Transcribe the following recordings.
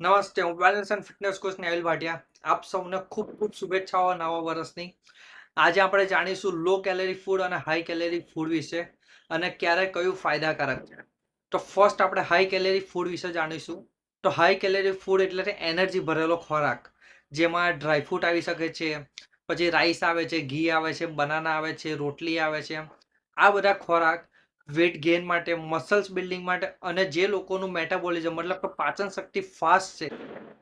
નમસ્તે, હું balance and fitness coach Neville Bhatia. આપ સૌને ખૂબ ખૂબ શુભેચ્છાઓ નવા વર્ષની. આજે આપણે જાણીશું લો કેલેરી ફૂડ અને હાઈ કેલેરી ફૂડ વિશે અને ક્યારે કયું ફાયદાકારક છે. તો ફર્સ્ટ આપણે હાઈ કેલેરી ફૂડ વિશે જાણીશું. તો હાઈ કેલેરી ફૂડ એટલે કે એનર્જી ભરેલો ખોરાક, જેમાં ડ્રાયફ્રૂટ આવી શકે છે, પછી રાઈસ આવે છે, ઘી આવે છે બનાના આવે છે, રોટલી આવે છે. આ બધા ખોરાક વેટ ગેઇન માટે મસલ્સ બિલ્ડિંગ માટે અને જે લોકોનું મેટાબોલિઝમ મતલબ કે પાચન શક્તિ ફાસ્ટ છે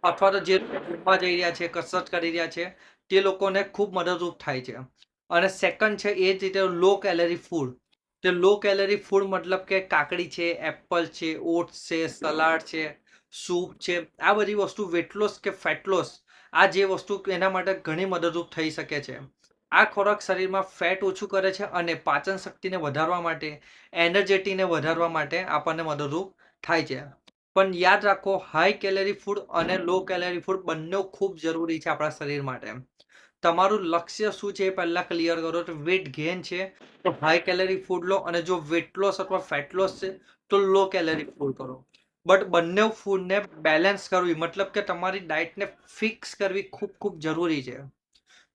અથવા તો જે જીમમાં જઈ રહ્યા છે, કસરત કરી રહ્યા છે, તે લોકોને ખૂબ મદદરૂપ થાય છે. અને સેકન્ડ છે એ જ રીતે લો કેલેરી ફૂડ તે લો કેલેરી ફૂડ મતલબ કે કાકડી છે એપલ છે ઓટ્સ છે સલાડ છે સૂપ છે, આ બધી વસ્તુ વેટલોસ કે ફેટલોસ આ જે વસ્તુ એના માટે ઘણી મદદરૂપ થઈ શકે છે. આ ખોરાક શરીરમાં ફેટ ઓછું કરે છે અને પાચન શક્તિને વધારવા માટે, એનર્જેટીને વધારવા માટે આપણને મદદરૂપ થાય છે. પણ યાદ રાખો હાઈ કેલેરી ફૂડ અને લો કેલેરી ફૂડ બંને ખૂબ જરૂરી છે આપણા શરીર માટે. તમારું લક્ષ્ય શું છે એ પહેલાં ક્લિયર કરો તો વેટ ગેઇન છે તો હાઈ કેલેરી ફૂડ લો અને જો વેટ લોસ અથવા ફેટ લોસ છે તો લો કેલેરી ફૂડ કરો. બટ બંને ફૂડને બેલેન્સ કરવી, મતલબ કે તમારી ડાયટને ફિક્સ કરવી ખૂબ ખૂબ જરૂરી છે.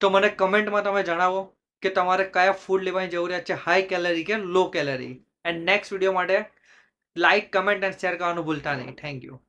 તો મને કમેન્ટમાં તમે જણાવો કે તમારે કયા ફૂડ લેવાની જરૂરિયાત છે? હાઈ કેલરી કે low calorie and next video માટે લાઇક કમેન્ટ એન્ડ શેર કરવાનું ભૂલતા નહીં. Thank you